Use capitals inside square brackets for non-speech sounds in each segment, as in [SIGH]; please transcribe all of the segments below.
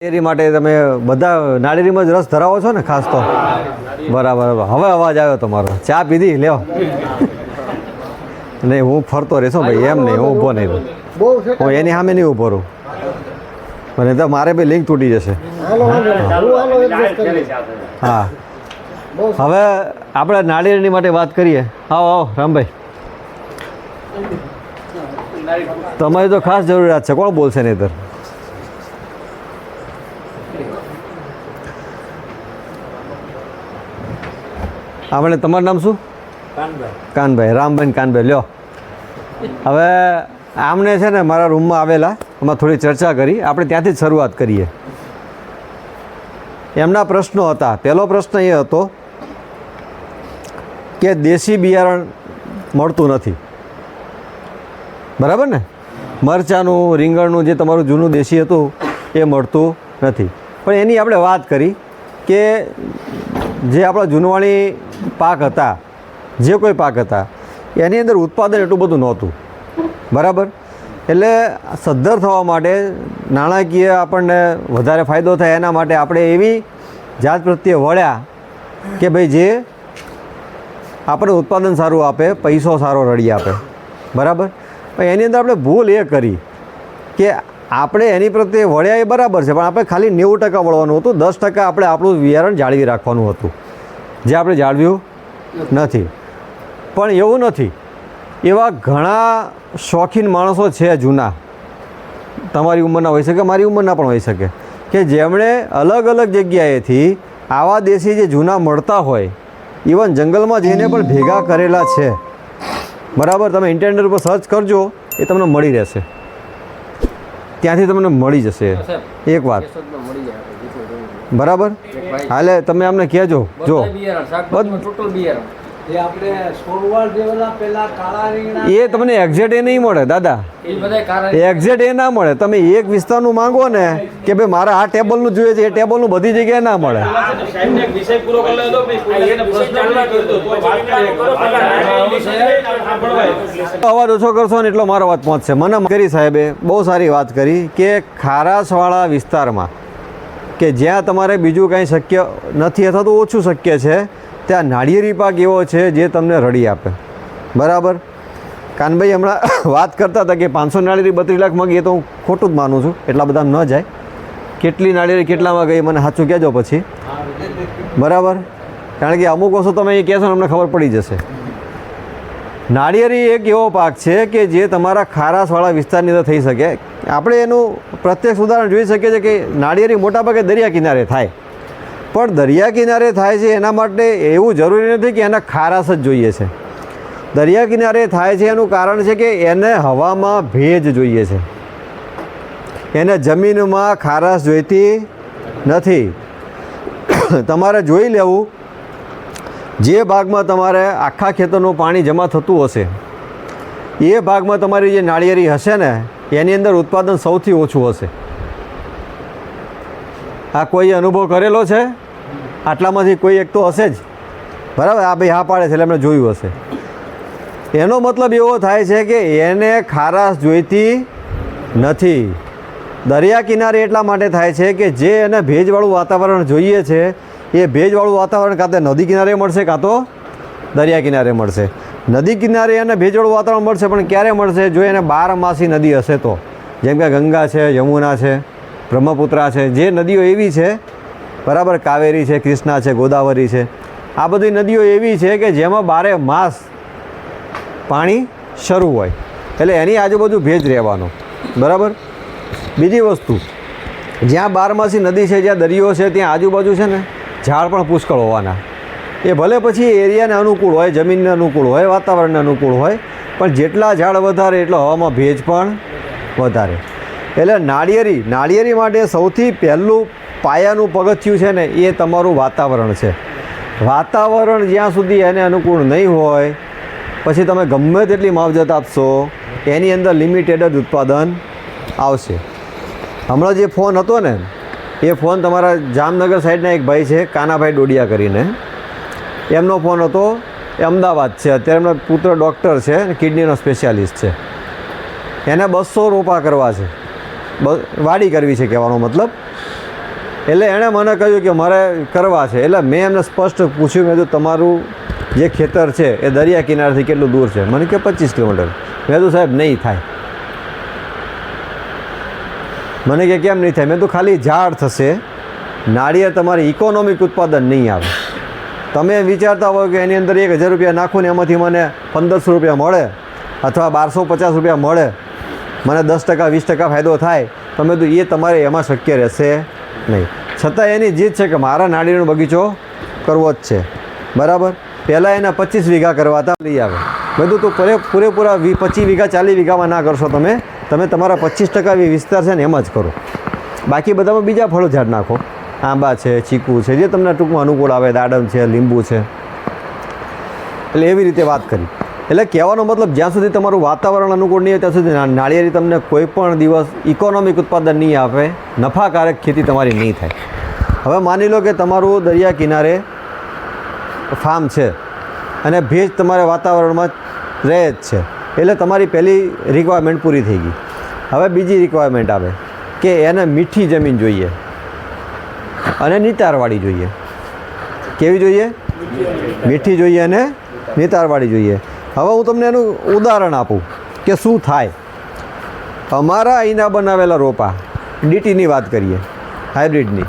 નાળિયેરી માટે તમે બધા નાળિયેરીમાં જ રસ ધરાવો છો ને ખાસ તો? બરાબર હવે અવાજ આવ્યો તમારો. ચા પીધી? લેવો [LAUGHS] નહીં હું ફરતો રહેશો ભાઈ. એમ નહીં હું ઊભો નહીં. હું એની સામે નહીં ઊભો રહું. મને તો મારે બી લિંક તૂટી જશે. હા હવે આપણે નાળિયેરની માટે વાત કરીએ. આવો આવો રામભાઈ. તમારી તો ખાસ જરૂરિયાત છે. કોણ બોલશે નહીં આપણે તમારું નામ શું? કાનભાઈ. રામભાઈ ને કાનભાઈ. લ્યો. હવે આમને છે ને મારા રૂમમાં આવેલા એમાં થોડી ચર્ચા કરી. આપણે ત્યાંથી જ શરૂઆત કરીએ. એમના પ્રશ્નો હતા. પહેલો પ્રશ્ન એ હતો કે દેશી બિયારણ મળતું નથી. બરાબર ને? મરચાંનું રીંગણનું જે તમારું જૂનું દેશી હતું એ મળતું નથી. પણ એની આપણે વાત કરી કે જે આપણા જૂનવાણી પાક હતા, જે કોઈ પાક હતા, એની અંદર ઉત્પાદન એટલું બધું નહોતું. બરાબર? એટલે સદ્ધર થવા માટે નાણાકીય આપણને વધારે ફાયદો થાય એના માટે આપણે એવી જાત પ્રત્યે વળ્યા કે ભાઈ જે આપણે ઉત્પાદન સારું આપે, પૈસો સારો રડી આપે. બરાબર? એની અંદર આપણે ભૂલ એ કરી કે આપણે એની પ્રત્યે વળ્યા એ બરાબર છે, પણ આપણે ખાલી નેવું ટકા વળવાનું હતું, દસ ટકા આપણે આપણું વિયારણ જાળવી રાખવાનું હતું. જે આપણે જાળવ્યું નથી. પણ એવું નથી. એવા ઘણા શોખીન માણસો છે જૂના. તમારી ઉંમરના હોઈ શકે, મારી ઉંમરના પણ હોઈ શકે. કે જેમણે અલગ અલગ જગ્યાએથી આવા દેશી જે જૂના મળતા હોય, ઇવન જંગલમાં જઈને પણ ભેગા કરેલા છે. બરાબર? તમે ઇન્ટરનેટ ઉપર સર્ચ કરજો, એ તમને મળી રહેશે. ત્યાંથી તમને મળી જશે. એક વાત. બરાબર? હાલે તમે અમને કહેજો. જો. બધું એ આપણે સોરવાળ જેવાલા પેલા કાળા રીંગણા એ તમને એક્ઝેટ એ નહીં મળે દાદા. એ બધા એ ના મળે. તમે એક વિસ્તારનું માંગો ને કે ભાઈ મારે આ ટેબલનું જોઈએ છે એ ટેબલનું બધી જગ્યાએ ના મળે. સાહેબને એક વિષય પૂરો કરી લેજો પછી કોઈ એને પ્રશ્ન ના કરતો તો વાત કરીએ સાંભળવાય અવાજ ઓછો કરશો ને એટલો મારો વાત પહોંચશે. મને કરી સાહેબે બહુ સારી વાત કરી કે ખારાસવાળા વિસ્તારમાં કે જ્યાં તમારે બીજું કાંઈ શક્ય નથી અથવા તો ઓછું શક્ય છે ત્યાં નાળિયેરી પાક એવો છે જે તમને રડી આપે. બરાબર? કાનભાઈ હમણાં [COUGHS] વાત કરતા હતા કે પાંચસો નાળિયેરી બત્રીસ લાખ મગી, એ તો હું ખોટું જ માનું છું. એટલા બધા ન જાય. કેટલી નાળિયેરી કેટલામાં ગઈ મને સાચું કહેજો પછી. બરાબર? કારણ કે અમુક વસ્તુ તમે એ કહેશો અમને ખબર પડી જશે. નાળિયેરી એક એવો પાક છે કે જે તમારા ખારાશવાળા વિસ્તારની અંદર થઈ શકે. આપણે એનું પ્રત્યક્ષ ઉદાહરણ જોઈ શકીએ છીએ કે નાળિયેરી મોટાભાગે દરિયા કિનારે થાય. પણ દરિયા કિનારે થાય છે એના માટે એવું જરૂરી નથી કે એને ખારાશ જ જોઈએ છે. દરિયા કિનારે થાય છે એનું કારણ છે કે એને હવામાં ભેજ જોઈએ છે. એને જમીનમાં ખારાશ જોઈતી નથી. તમારે જોઈ લેવું, જે ભાગમાં તમારે આખા ખેતરનું પાણી જમા થતું હશે, એ ભાગમાં તમારી જે નાળિયેરી હશે ને, એની અંદર ઉત્પાદન સૌથી ઓછું હશે. આ કોઈ અનુભવ કરેલો છે? આટલામાંથી કોઈ એક તો હશે જ. બરાબર? આ ભાઈ હા પાડે છે એટલે એમણે જોયું હશે. એનો મતલબ એવો થાય છે કે એને ખારાશ જોઈતી નથી. દરિયા કિનારે એટલા માટે થાય છે કે જે એને ભેજવાળું વાતાવરણ જોઈએ છે, એ ભેજવાળું વાતાવરણ કાં તો નદી કિનારે મળશે કાં તો દરિયા કિનારે મળશે. નદી કિનારે એને ભેજવાળું વાતાવરણ મળશે, પણ ક્યારે મળશે? જો એને બારમાસી નદી હશે તો. જેમ કે ગંગા છે, યમુના છે. બ્રહ્મપુત્રા છે. જે નદીઓ એવી છે, બરાબર કાવેરી છે, કૃષ્ણા છે, ગોદાવરી છે, આ બધી નદીઓ એવી છે કે જેમાં બારે માસ પાણી શરૂ હોય. એટલે એની આજુબાજુ ભેજ રહેવાનો. બરાબર? બીજી વસ્તુ, જ્યાં બારમાસી નદી છે, જ્યાં દરિયો છે, ત્યાં આજુબાજુ છે ને, ઝાડ પણ પુષ્કળ હોવાના. એ ભલે પછી એરિયાને અનુકૂળ હોય, જમીનને અનુકૂળ હોય, વાતાવરણને અનુકૂળ હોય, પણ જેટલા ઝાડ વધારે, એટલો હવામાં ભેજ પણ વધારે. એટલે નાળિયેરી નાળિયેરી માટે સૌથી પહેલું પાયાનું પગથિયું છે ને, એ તમારું વાતાવરણ છે. વાતાવરણ જ્યાં સુધી એને અનુકૂળ નહીં હોય, પછી તમે ગમે તેટલી માવજત આપશો, એની અંદર લિમિટેડ જ ઉત્પાદન આવશે. હમણાં જે ફોન હતો ને, એ ફોન તમારા જામનગર સાઈડના એક ભાઈ છે, કાનાભાઈ ડોડિયા કરીને. એમનો ફોન હતો, એ અમદાવાદ છે. અત્યારે એમનો પુત્ર ડૉક્ટર છે કિડનીનો સ્પેશિયાલિસ્ટ છે. એને બસો રોપા કરવા છે. વાડી કરવી છે કહેવાનો મતલબ. એટલે એણે મને કહ્યું કે મારે કરવા છે. એટલે મેં એમને સ્પષ્ટ પૂછ્યું, મેં કીધું, તમારું જે ખેતર છે એ દરિયા કિનારથી કેટલું દૂર છે? મને કે, પચીસ કિલોમીટર. મેં કીધું, સાહેબ, નહીં થાય. મને કે, કેમ નહીં થાય? મેં તો ખાલી ઝાડ થશે, નાળિયેર તમારે ઇકોનોમિક ઉત્પાદન નહીં આવે. તમે વિચારતા હોય કે એની અંદર એક હજાર રૂપિયા નાખું ને એમાંથી મને પંદરસો રૂપિયા મળે અથવા બારસો પચાસ રૂપિયા મળે. મને દસ ટકા, વીસ ટકા ફાયદો થાય તમે તો એ તમારે એમાં શક્ય રહેશે નહીં. છતાં એની જીત છે કે મારા નાળીનો બગીચો કરવો જ છે. બરાબર? પહેલાં એના પચીસ વીઘા કરવા હતા, લઈ આવે. બધું તો પૂરે, પૂરેપૂરા વી, પચીસ વીઘા, ચાલીસ વીઘામાં ના કરશો તમે તમે તમારા પચીસ ટકા વિસ્તાર છે ને એમ જ કરો. બાકી બધામાં બીજા ફળો ઝાડ નાખો. આંબા છે, ચીકુ છે, જે તમને ટૂંકમાં અનુકૂળ આવે, દાડમ છે, લીંબુ છે. એટલે એવી રીતે વાત કરી. એટલે કહેવાનો મતલબ જ્યાં સુધી તમારું વાતાવરણ અનુકૂળ નહીં હોય, ત્યાં સુધી નાળિયેરી તમને કોઈ પણ દિવસ ઇકોનોમિક ઉત્પાદન નહીં આપે, નફાકારક ખેતી તમારી નહીં થાય. હવે માની લો કે તમારું દરિયા કિનારે ફાર્મ છે અને ભેજ તમારે વાતાવરણમાં રહે જ છે, એટલે તમારી પહેલી રિક્વાયરમેન્ટ પૂરી થઈ ગઈ. હવે બીજી રિક્વાયરમેન્ટ આવે કે એને મીઠી જમીન જોઈએ અને નિતારવાળી જોઈએ. કેવી જોઈએ? મીઠી જોઈએ અને નિતારવાળી જોઈએ. હવે હું તમને એનું ઉદાહરણ આપું કે શું થાય. અમારા અહીંના બનાવેલા રોપા ડીટીની વાત કરીએ હાઇબ્રિડની.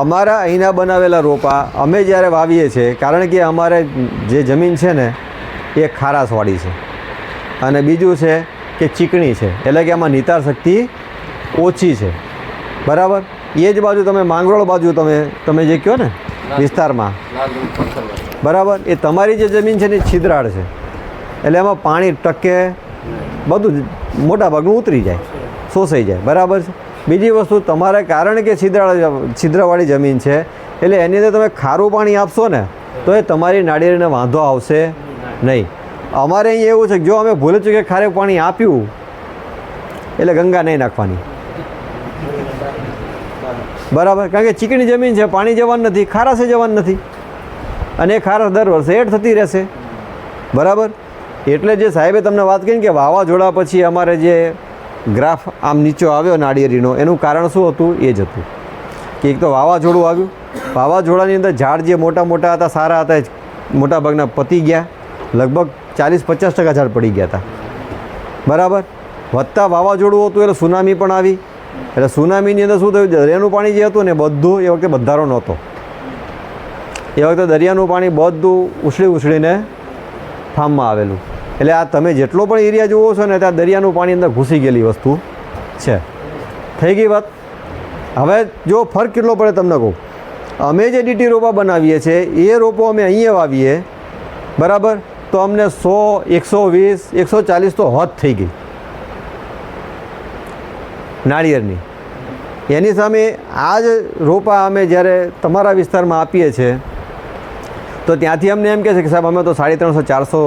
અમારા અહીંના બનાવેલા રોપા અમે જ્યારે વાવીએ છીએ કારણ કે અમારે જે જમીન છે ને એ ખારાશવાળી છે. અને બીજું છે કે ચીકણી છે એટલે કે આમાં નિતાર શક્તિ ઓછી છે. બરાબર? એ જ બાજુ તમે માંગરોળ બાજુ તમે તમે જે કહો ને વિસ્તારમાં. બરાબર? એ તમારી જે જમીન છે ને છિદ્રાળ છે. એટલે એમાં પાણી ટકે, બધું મોટા ભાગનું ઉતરી જાય, શોષાઈ જાય, બરાબર છે? બીજી વસ્તુ, તમારે કારણ કે છિદ્રા છિદ્રવાળી જમીન છે, એટલે એની અંદર તમે ખારું પાણી આપશો ને, તો એ તમારી નાળિયેરને વાંધો આવશે નહીં. અમારે અહીં એવું છે કે જો અમે ભૂલે ચૂકે ખારું પાણી આપ્યું, એટલે ગંગા નહીં નાખવાની. બરાબર? કારણ કે ચીકણી જમીન છે, પાણી જવાનું નથી, ખારાશે જવાનું નથી. અને એ ખારાશ દર વર્ષે એડ થતી રહેશે. બરાબર? એટલે જે સાહેબે તમને વાત કરી કે વાવાઝોડા પછી અમારે જે ગ્રાફ આમ નીચો આવ્યો નાળિયેરીનો, એનું કારણ શું હતું? એ જ હતું. કે એક તો વાવાઝોડું આવ્યું. વાવાઝોડાની અંદર ઝાડ જે મોટા મોટા હતા, સારા હતા મોટાભાગના મોટા ભાગના પતી ગયા. લગભગ ચાલીસ પચાસ ટકા ઝાડ પડી ગયા હતા. બરાબર? વધતા વાવાઝોડું હતું એટલે સુનામી પણ આવી. એટલે સુનામીની અંદર શું થયું? દરિયાનું પાણી જે હતું ને બધું એ વખતે બંધારો નહોતો. એ વખતે દરિયાનું પાણી બધું ઉછળી ઉછળીને ફાર્મમાં આવેલું. એટલે આ તમે જેટલો પણ એરિયા જુઓ છો ને ત્યાં દરિયાનું પાણી અંદર ઘૂસી ગયેલી વસ્તુ છે. થઈ ગઈ વાત? હવે જો ફરક કેટલો પડે તમને કહું. અમે જે ડીટી રોપા બનાવીએ છીએ, એ રોપો અમે અહીંયા વાવીએ, બરાબર? તો અમને સો, એકસો વીસ, એકસો ચાલીસ તો હદ થઈ ગઈ. નાળિયેરની. એની સામે આ જ રોપા અમે જ્યારે તમારા વિસ્તારમાં આપીએ છીએ, તો ત્યાંથી અમને એમ કહે છે કે સાહેબ, અમે તો સાડી ત્રણસો, ચારસો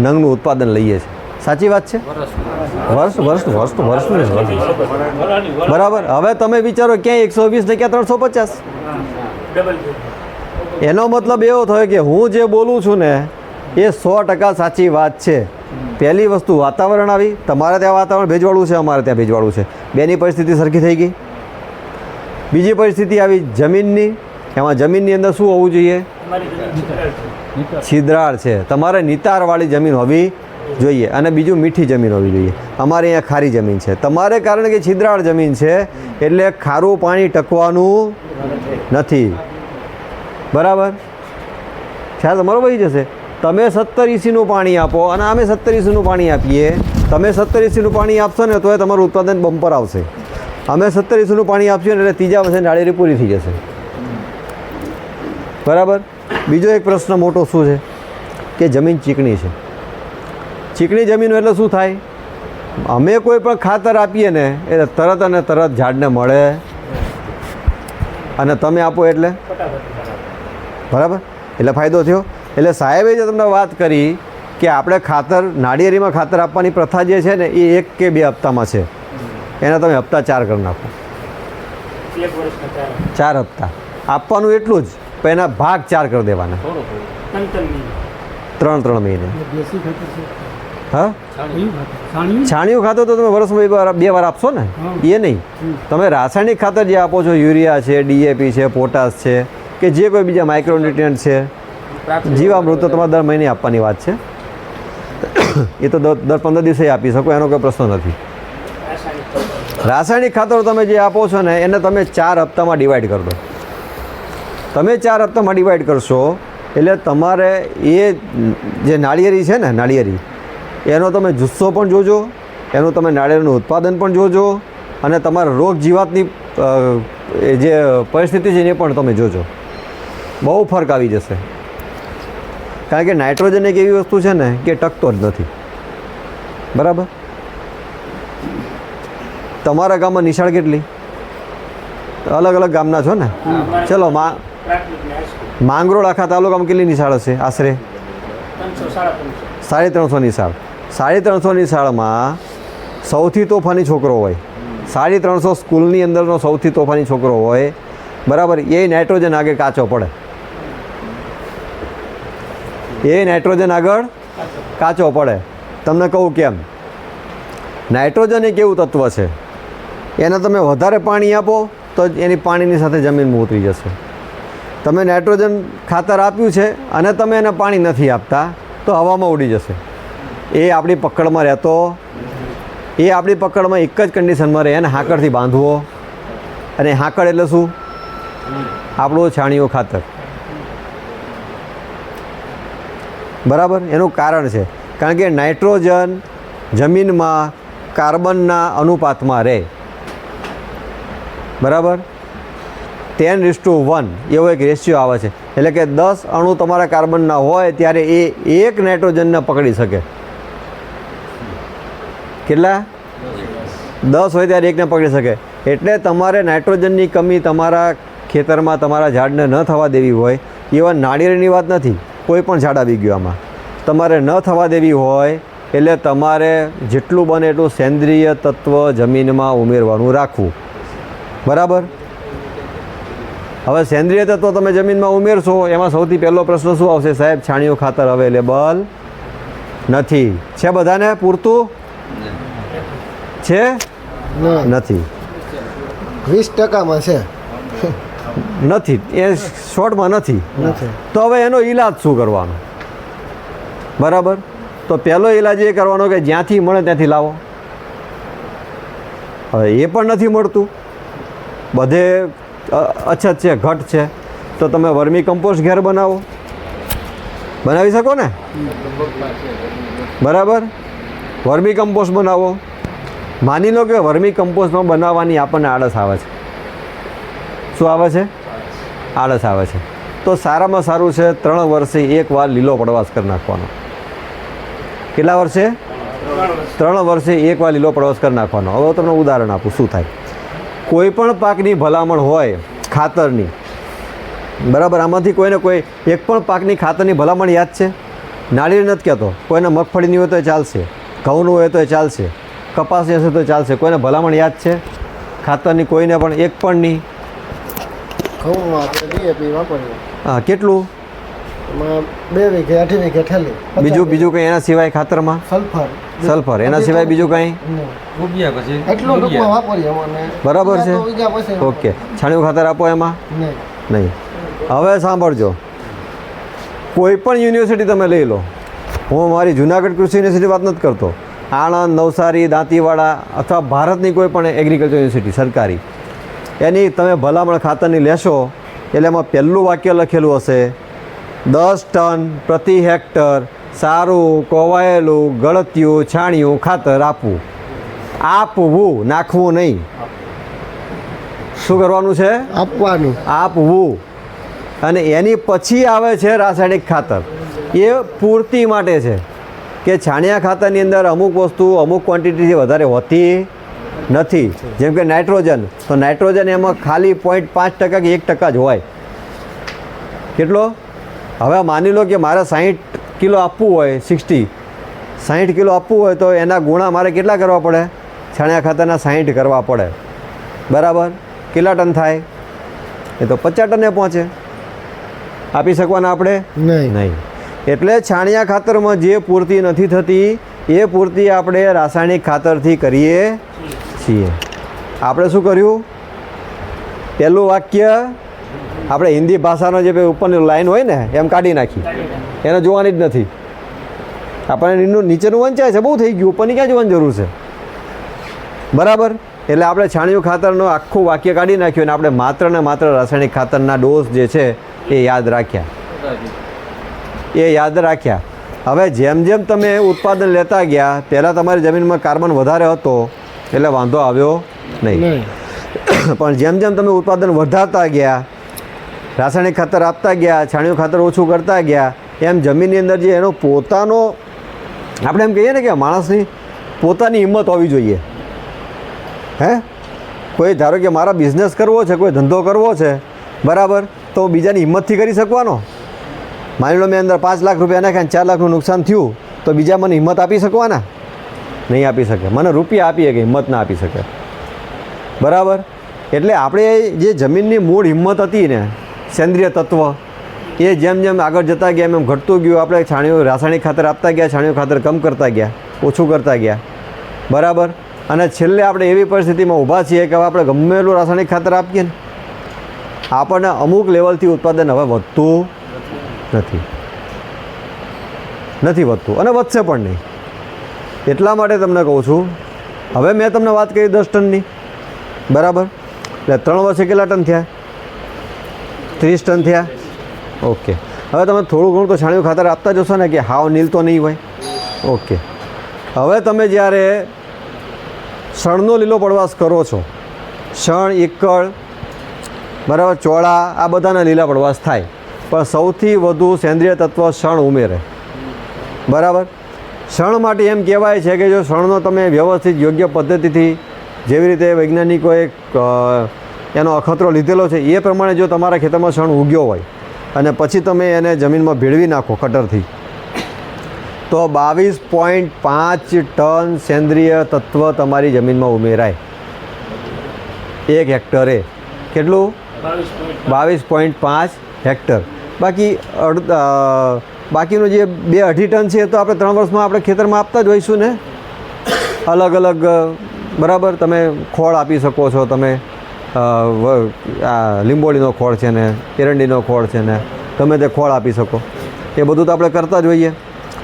નંગનું ઉત્પાદન લઈએ છીએ. સાચી વાત છે? વર્ષ વર્ષ વર્ષ તો વર્ષનું વર્ષ બરાબર. હવે તમે વિચારો ક્યાં એકસો વીસ ને ક્યાં ત્રણસો પચાસ? એનો મતલબ એવો થયો કે હું જે બોલું છું ને એ સો ટકા સાચી વાત છે. પહેલી વસ્તુ વાતાવરણ આવી. તમારે ત્યાં વાતાવરણ ભેજવાળું છે અમારે ત્યાં ભેજવાળું છે. બેની પરિસ્થિતિ સરખી થઈ ગઈ. બીજી પરિસ્થિતિ આવી જમીનની. એમાં જમીનની અંદર શું હોવું જોઈએ? છિદ્રાળ છે. તમારે નિતારવાળી જમીન હોવી જોઈએ અને બીજું મીઠી જમીન હોવી જોઈએ. અમારે અહીંયા ખારી જમીન છે. તમારે કારણ કે છિદ્રાળ જમીન છે, એટલે ખારું પાણી ટકવાનું નથી. બરાબર? ખ્યાલ તમારો વહી જશે. તમે સત્તર ઇસીનું પાણી આપો અને અમે સત્તર ઇસીનું પાણી આપીએ. તમે સત્તર ઇસીનું પાણી આપશો ને તો એ તમારું ઉત્પાદન બમ્પર આવશે. અમે સત્તર ઇસીનું પાણી આપશું એટલે ત્રીજા વર્ષે નાળિયેરી પૂરી થઈ જશે. બરાબર? બીજો એક પ્રશ્ન મોટો શું છે? કે જમીન ચીકણી છે. ચીકણી જમીન એટલે શું થાય? અમે કોઈ પણ ખાતર આપીએ ને એટલે તરત અને તરત ઝાડને મળે. અને તમે આપો એટલે? બરાબર? એટલે ફાયદો થયો. એટલે સાહેબે જે તમને વાત કરી કે આપણે ખાતર નાળિયેરીમાં ખાતર આપવાની પ્રથા જે છે ને એ એક કે બે હપ્તામાં છે. એના તમે હપ્તા ચાર કરી નાખો. ચાર હપ્તા. આપવાનું એટલું જ. પણ એના ભાગ ચાર કરી દેવાના. ત્રણ ત્રણ મહિને. હા? છાણિયું ખાતર તો તમે વર્ષમાં એક વાર બે વાર આપશો ને? એ નહીં. તમે રાસાયણિક ખાતર જે આપો છો યુરિયા છે ડીએપી છે પોટાશ છે કે જે કોઈ બીજા માઇક્રોન્યુટ્રિયન્ટ છે જીવામૃત તો તમારે દર મહિને આપવાની વાત છે. એ તો દર દર પંદર દિવસે આપી શકો એનો કોઈ પ્રશ્ન નથી. રાસાયણિક ખાતર. તમે જે આપો છો ને એને તમે ચાર હપ્તામાં ડિવાઈડ કરી દો. તમે ચાર હપ્તામાં ડિવાઈડ કરશો એટલે તમારે એ જે નાળિયેરી છે ને નાળિયેરી એનો તમે જુસ્સો પણ જોજો એનું તમે નાળિયેરનું ઉત્પાદન પણ જોજો અને તમારા રોગ જીવાતની એ જે પરિસ્થિતિ છે એ પણ તમે જોજો. બહુ ફરક આવી જશે. કારણ કે નાઇટ્રોજન એક એવી વસ્તુ છે ને કે ટકતો જ નથી. બરાબર? તમારા ગામમાં નિશાળ કેટલી? અલગ અલગ ગામના છો ને? ચલો મા માંગરોળ આખા તાલુકામાં કેટલી નિશાળ હશે આશરે? સાડી ત્રણસો. નિશાળ સાડી ત્રણસો નિશાળમાં સૌથી તોફાની છોકરો હોય. સાડી ત્રણસો સ્કૂલની અંદરનો સૌથી તોફાની છોકરો હોય. બરાબર? એ નાઇટ્રોજન આગળ કાચો પડે. એ નાઇટ્રોજન આગળ કાચો પડે. તમને કહું કેમ? નાઇટ્રોજન એક એવું તત્વ છે. એને તમે વધારે પાણી આપો તો એની પાણીની સાથે જમીનમાં ઉતરી જશે. તમે નાઇટ્રોજન ખાતર આપ્યું છે અને તમે એને પાણી નથી આપતા, તો હવામાં ઉડી જશે. એ આપણી પકડમાં રહેતો, એ આપણી પકડમાં એક જ કન્ડિશનમાં રહે એને હાંકડથી બાંધવો. અને હાંકડ એટલે શું? આપણું છાણિયું ખાતર. બરાબર? એનું કારણ છે. કારણ કે નાઇટ્રોજન જમીનમાં કાર્બનના અનુપાતમાં રહે. બરાબર? ટેન રીસ ટુ વન એવો એક રેશિયો આવે છે. એટલે કે દસ અણુ તમારા કાર્બનના હોય ત્યારે એ એક નાઇટ્રોજનને પકડી શકે. કેટલા? દસ હોય ત્યારે એકને પકડી શકે. એટલે તમારે નાઇટ્રોજનની કમી તમારા ખેતરમાં તમારા ઝાડને ન થવા દેવી હોય, એવા નાળિયેરની વાત નથી. કોઈ પણ ઝાડ આવી ગયું આમાં. તમારે ન થવા દેવી હોય, એટલે તમારે જેટલું બને એટલું સેન્દ્રિય તત્વ જમીનમાં ઉમેરવાનું રાખવું. બરાબર? હવે સેન્દ્રિય તત્વ તમે જમીનમાં ઉમેરશો એમાં સૌથી પહેલો પ્રશ્ન શું આવશે? સાહેબ છાણિયું ખાતર અવેલેબલ નથી. છે બધાને પૂરતું? છે? નથી. વીસ ટકામાં છે. નથી. એ શોર્ટમાં નથી. તો હવે એનો ઈલાજ શું કરવાનો? બરાબર? તો પહેલો ઈલાજ એ કરવાનો કે જ્યાંથી મળે ત્યાંથી લાવો. હવે એ પણ નથી મળતું. બધે અછત છે, ઘટ છે, તો તમે વર્મી કમ્પોસ્ટ ઘેર બનાવો. બનાવી શકો ને? બરાબર? વર્મી કમ્પોસ્ટ બનાવો. માની લો કે વર્મી કમ્પોસ્ટમાં બનાવવાની આપણને આળસ આવે છે. શું આવે છે? આળસ આવે છે. તો સારામાં સારું છે, ત્રણ વર્ષે એક વાર લીલો પડવાશ કરી નાખવાનો. કેટલા વર્ષે? ત્રણ વર્ષે એક વાર લીલો પડવાશ કરી નાખવાનો. હવે તમને ઉદાહરણ આપું, શું થાય. કોઈ પણ પાકની ભલામણ હોય ખાતરની બરાબર? આમાંથી કોઈને કોઈ એક પણ પાકની ખાતરની ભલામણ યાદ છે? નાળિયેર નથી કહેતો. કોઈને મગફળીની હોય તો ચાલશે ઘઉંનું હોય તો ચાલશે કપાસની હશે તો ચાલશે. કોઈને ભલામણ યાદ છે? ખાતરની કોઈને પણ એક પણ નહીં. હા કેટલું? બે વીઘે અઢી વીઘે ઠેલી બીજું બીજું કંઈ એના સિવાય ખાતરમાં? સલ્ફર. સલ્ફર એના સિવાય બીજું કંઈ? નહીં. એટલું બરાબર છે? પછી ઓકે. છાણિયું ખાતર આપો એમાં? નહીં. નહીં. હવે સાંભળજો. કોઈ પણ યુનિવર્સિટી તમે લઈ લો. હું મારી જુનાગઢ કૃષિ યુનિવર્સિટી વાત નથી કરતો. આણંદ નવસારી દાંતીવાડા અથવા ભારતની કોઈ પણ એગ્રીકલ્ચર યુનિવર્સિટી સરકારી. એની તમે ભલામણ ખાતરની લેશો એટલે એમાં પહેલું વાક્ય લખેલું હશે દસ ટન પ્રતિ હેક્ટર સારું કોવાયેલું ગળતિયું છાણિયું ખાતર આપવું. આપવું નાખવું નહીં. શું કરવાનું છે? આપવાનું. આપવું. અને એની પછી આવે છે રાસાયણિક ખાતર. એ પૂર્તિ માટે છે. કે છાણિયા ખાતરની અંદર અમુક વસ્તુ અમુક ક્વોન્ટિટીથી વધારે હોતી નથી. જેમ કે નાઇટ્રોજન. તો નાઇટ્રોજન એમાં ખાલી પોઈન્ટ પાંચ ટકા કે એક ટકા જ હોય. કેટલો? હવે માની લો કે મારે સાહીઠ કિલો આપવું હોય સિક્સટી સાહીઠ કિલો આપવું હોય તો એના ગુણા મારે કેટલા કરવા પડે? છાણિયા ખાતરના સાહીઠ કરવા પડે. બરાબર? કેટલા ટન થાય? એ તો પચાસ ટને પહોંચે. આપી શકવાના આપણે? નહીં. નહીં. એટલે છાણિયા ખાતરમાં જે પૂર્તિ નથી થતી એ પૂર્તિ આપણે રાસાયણિક ખાતરથી કરીએ છીએ. આપણે શું કર્યું? પહેલું વાક્ય આપણે હિન્દી ભાષાનો જે ઉપરની લાઈન હોય ને એમ કાઢી નાખી. એને જોવાની જ નથી. આપણને એનું નીચેનું વંચાય છે બહુ થઈ ગયું. ઉપરની ક્યાં જોવાની જરૂર છે? બરાબર? એટલે આપણે છાણિયું ખાતરનું આખું વાક્ય કાઢી નાખ્યું અને આપણે માત્ર ને માત્ર રાસાયણિક ખાતરના ડોઝ જે છે એ યાદ રાખ્યા. એ યાદ રાખ્યા. હવે જેમ જેમ તમે ઉત્પાદન લેતા ગયા પહેલાં તમારી જમીનમાં કાર્બન વધારે હતો એટલે વાંધો આવ્યો નહીં. નહીં. [COUGHS] પણ જેમ જેમ તમે ઉત્પાદન વધારતા ગયા રાસાયણિક ખાતર આપતા ગયા, છાણિયું ખાતર ઓછું કરતા ગયા. એમ જમીનની અંદર જે એનો પોતાનો, આપણે એમ કહીએ ને કે માણસની પોતાની હિંમત હોવી જોઈએ. હે? કોઈ ધારો કે મારા બિઝનેસ કરવો છે, કોઈ ધંધો કરવો છે, બરાબર? તો બીજાની હિંમતથી કરી શકવાનો? માની લો મેં અંદર પાંચ લાખ રૂપિયા નાખ્યા ચાર લાખનું નુકસાન થયું, તો બીજા મને હિંમત આપી શકવાના? નહીં આપી શકે. મને રૂપિયા આપીએ કે હિંમત ના આપી શકે. બરાબર? એટલે આપણે જે જમીનની મૂળ હિંમત હતી ને સેન્દ્રિય તત્વ. એ જેમ જેમ આગળ જતા ગયા, એમ એમ ઘટતું ગયું. આપણે છાણિયું રાસાયણિક ખાતર આપતા ગયા, છાણિયું ખાતર કમ કરતા ગયા, ઓછું કરતા ગયા. બરાબર? અને છેલ્લે આપણે એવી પરિસ્થિતિમાં ઊભા છીએ કે હવે આપણે ગમે એટલું રાસાયણિક ખાતર આપીએ ને, આપણને અમુક લેવલથી ઉત્પાદન હવે વધતું નથી. નથી વધતું અને વધશે પણ નહીં. એટલા માટે તમને કહું છું, હવે મેં તમને વાત કરી દસ ટનની. બરાબર? એટલે ત્રણ વર્ષે કેટલા ટન થયા? ત્રીસ ટન થયા? ઓકે. હવે તમે થોડું ઘણું તો છાણિયું ખાતર આપતા જશો ને કે હાવ નીલ તો નહીં હોય? ઓકે. હવે તમે જ્યારે શણનો લીલો પડવાસ કરો છો, શણ એકળ બરાબર, ચોળા, આ બધાના લીલા પડવાસ થાય, પણ સૌથી વધુ સેન્દ્રિય તત્વ શણ ઉમેરે. બરાબર? શણ માટે એમ કહેવાય છે કે જો શણનો તમે વ્યવસ્થિત, યોગ્ય પદ્ધતિથી, જેવી રીતે વૈજ્ઞાનિકોએ એનો અખતરો લીધેલો છે, એ પ્રમાણે જો તમારા ખેતરમાં શણ ઉગ્યો હોય અને પછી તમે એને જમીનમાં ભેળવી નાખો કટરથી, તો બાવીસ પોઈન્ટ પાંચ ટન સેન્દ્રિય તત્વ તમારી જમીનમાં ઉમેરાય. એક હેક્ટરે. કેટલું? બાવીસ પોઈન્ટ પાંચ હેક્ટર. બાકી બાકીનું જે બે અઢી ટન છે, એ તો આપણે ત્રણ વર્ષમાં આપણે ખેતરમાં આપતા જ હોઈશું ને? અલગ અલગ, બરાબર? તમે ખોળ આપી શકો છો, તમે આ લીંબોળીનો ખોળ છે ને, એરંડીનો ખોળ છે ને, તમે તે ખોળ આપી શકો. એ બધું તો આપણે કરતા જ હોઈએ.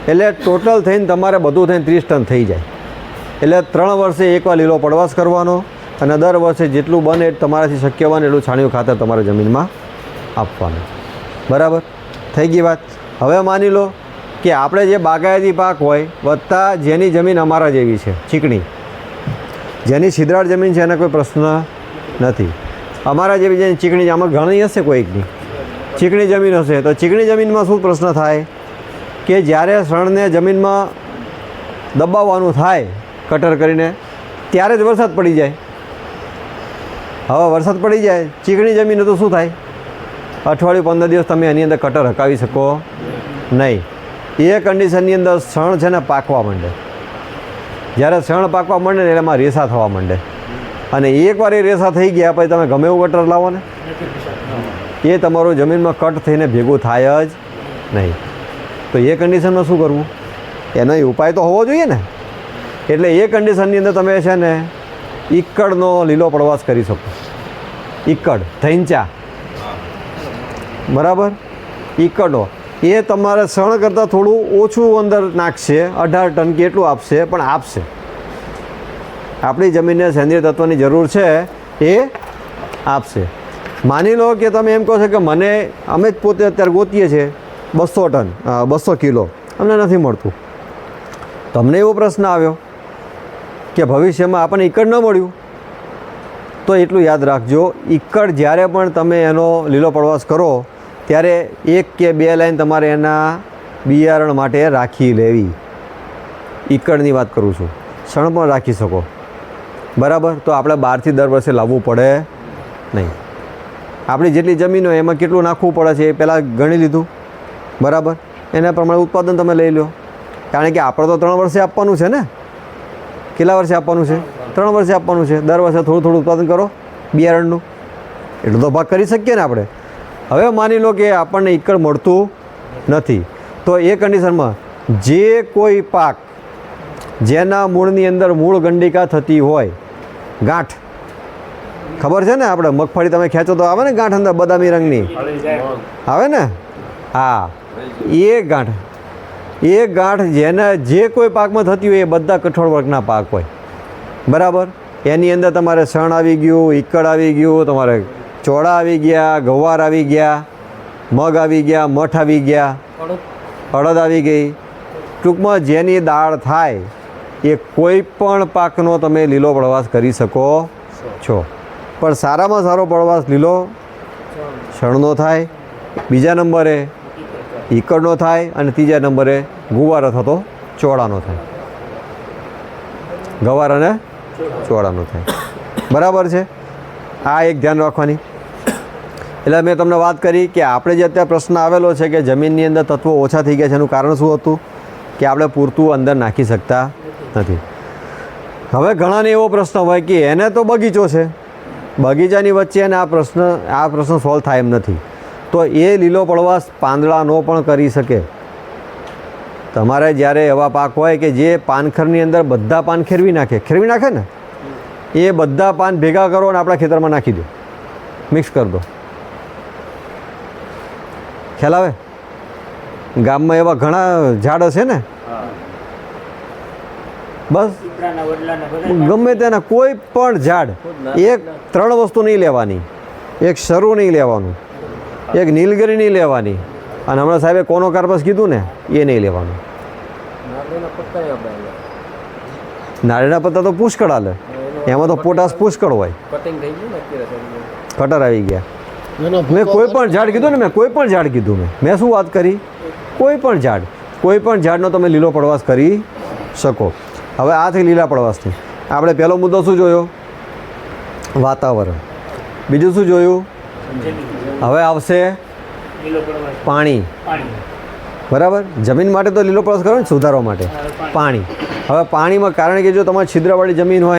એટલે ટોટલ થઈને તમારે બધું થઈને ત્રીસ ટન થઈ જાય. એટલે ત્રણ વર્ષે એકવાર લીલો પડવાશ કરવાનો અને દર વર્ષે જેટલું બને તમારાથી શક્ય બને એટલું છાણિયું ખાતર તમારા જમીનમાં આપવાનું. બરાબર? થઈ ગઈ વાત. હવે માની લો કે આપણે જે બાગાયતી પાક હોય, વત્તા જેની જમીન અમારા જેવી છે, ચીકણી. જેની છિદ્રાળ જમીન છે, એને કોઈ પ્રશ્ન નથી. અમારા જેવી જેની ચીકણી આમાં ઘણી હશે કોઈકની. ચીકણી જમીન હશે. તો ચીકણી જમીનમાં શું પ્રશ્ન થાય? કે જ્યારે શણને જમીનમાં દબાવવાનું થાય, કટર કરીને, ત્યારે જ વરસાદ પડી જાય. હવે વરસાદ પડી જાય, ચીકણી જમીન તો શું થાય? અઠવાડિયું પંદર દિવસ તમે એની અંદર કટર હકાવી શકો નહીં. એ કન્ડિશનની અંદર શણ છે ને પાકવા માંડે. જ્યારે શણ પાકવા માંડે ને એટલે એમાં રેસા થવા માંડે. અને એકવાર એ રેસા થઈ ગયા, પછી તમે ગમે એવું ગટર લાવો ને એ તમારું જમીનમાં કટ થઈને ભેગું થાય જ નહીં. તો એ કન્ડિશનમાં શું કરવું? એનો ઉપાય તો હોવો જોઈએ ને. એટલે એ કન્ડિશનની અંદર તમે છે ને ઈકડનો લીલો પ્રવાસ કરી શકો. ઈકડ થૈંચા બરાબર? ઈકડો એ તમારે શણ કરતાં થોડું ઓછું અંદર નાખશે, અઢાર ટન કે એટલું આપશે, પણ આપશે. આપણી જમીનને સેન્દ્રિય તત્વની જરૂર છે એ આપશે. માની લો કે તમે એમ કહો છો કે મને, અમે જ પોતે અત્યારે ગોતીએ છીએ બસો ટન બસો કિલો, અમને નથી મળતું. તમને એવો પ્રશ્ન આવ્યો કે ભવિષ્યમાં આપણને ઈકડ ન મળ્યું? તો એટલું યાદ રાખજો, ઈકડ જ્યારે પણ તમે એનો લીલો પ્રવાસ કરો, ત્યારે એક કે બે લાઈન તમારે એના બિયારણ માટે રાખી લેવી. ઈકડની વાત કરું છું. શણ પણ રાખી શકો. બરાબર? તો આપણે બહારથી દર વર્ષે લાવવું પડે નહીં. આપણી જેટલી જમીન હોય એમાં કેટલું નાખવું પડે છે એ પહેલાં ગણી લીધું. બરાબર? એના પ્રમાણે ઉત્પાદન તમે લઈ લો. કારણ કે આપણે તો ત્રણ વર્ષે આપવાનું છે ને? કેટલા વર્ષે આપવાનું છે? ત્રણ વર્ષે આપવાનું છે. દર વર્ષે થોડું થોડું ઉત્પાદન કરો, બિયારણનું. એટલો તો ભાગ કરી શકીએ ને આપણે. હવે માની લો કે આપણને ઈકડ મળતું નથી. તો એ કન્ડિશનમાં જે કોઈ પાક જેના મૂળની અંદર મૂળ ગંડિકા થતી હોય ગાંઠ. ખબર છે ને આપણે? મગફળી તમે ખેંચો તો આવે ને ગાંઠ અંદર બદામી રંગની? આવે ને? હા. એ ગાંઠ. એ ગાંઠ જેને જે કોઈ પાકમાં થતી હોય એ બધા કઠોળ વર્ગના પાક હોય. બરાબર? એની અંદર તમારે શણ આવી ગયું ઈકડ આવી ગયું તમારે ચોળા આવી ગયા ગવાર આવી ગયા મગ આવી ગયા મઠ આવી ગયા અડદ આવી ગઈ. ટૂંકમાં જેની દાળ થાય એ કોઈ પણ પાકનો તમે લીલો પ્રવાસ કરી શકો છો. પણ સારામાં સારો પ્રવાસ લીલો શણનો થાય, બીજા નંબરે ઈકડનો થાય અને ત્રીજા નંબરે ગુવાર અથવા તો ચોળાનો થાય. ગવાર અને ચોળાનો થાય. બરાબર છે? આ એક ધ્યાન રાખવાની. એટલે મેં તમને વાત કરી કે આપણે જે અત્યારે પ્રશ્ન આવેલો છે કે જમીનની અંદર તત્વો ઓછા થઈ ગયા છે એનું કારણ શું હતું? કે આપણે પૂરતું અંદર નાખી શકતા નથી. હવે ઘણાને એવો પ્રશ્ન હોય કે એને તો બગીચો છે. બગીચાની વચ્ચે એને આ પ્રશ્ન આ પ્રશ્ન સોલ્વ થાય એમ નથી. તો એ લીલો પડવાશ પાંદડાનો પણ કરી શકે. તમારે જ્યારે એવા પાક હોય કે જે પાનખરની અંદર બધા પાન ખેરવી નાખે ખેરવી નાખે ને? એ બધા પાન ભેગા કરો અને આપણા ખેતરમાં નાખી દો. મિક્સ કરી દો. ખ્યાલ આવે? ગામમાં એવા ઘણા ઝાડ હશે ને? બસ. ગમે તેના કોઈ પણ ઝાડ એક ત્રણ વસ્તુ નહીં લેવાની. એક શરૂ નહીં લેવાનું. એક નીલગિરી નહીં લેવાની. અને હમણાં સાહેબે કોનો કાર્પસ કીધું ને એ નહીં લેવાનું. નાળીના પત્તા તો પુષ્કળ હાલે એમાં તો પોટાશ પુષ્કળ હોય. કટર આવી ગયા. મેં કોઈ પણ ઝાડ કીધું ને મેં કોઈ પણ ઝાડ કીધું મેં. મેં શું વાત કરી? કોઈ પણ ઝાડ. કોઈ પણ ઝાડનો તમે લીલો પડવાસ કરી શકો. હવે આ થઈ લીલા પડવાસની આપણે પહેલો મુદ્દો શું જોયો? વાતાવરણ. બીજું શું જોયું? હવે આવશે પાણી. બરાબર? જમીન માટે તો લીલો પ્રવાસ કરો ને, સુધારવા માટે. પાણી. હવે પાણીમાં કારણ કે જો તમારે છિદ્રવાળી જમીન હોય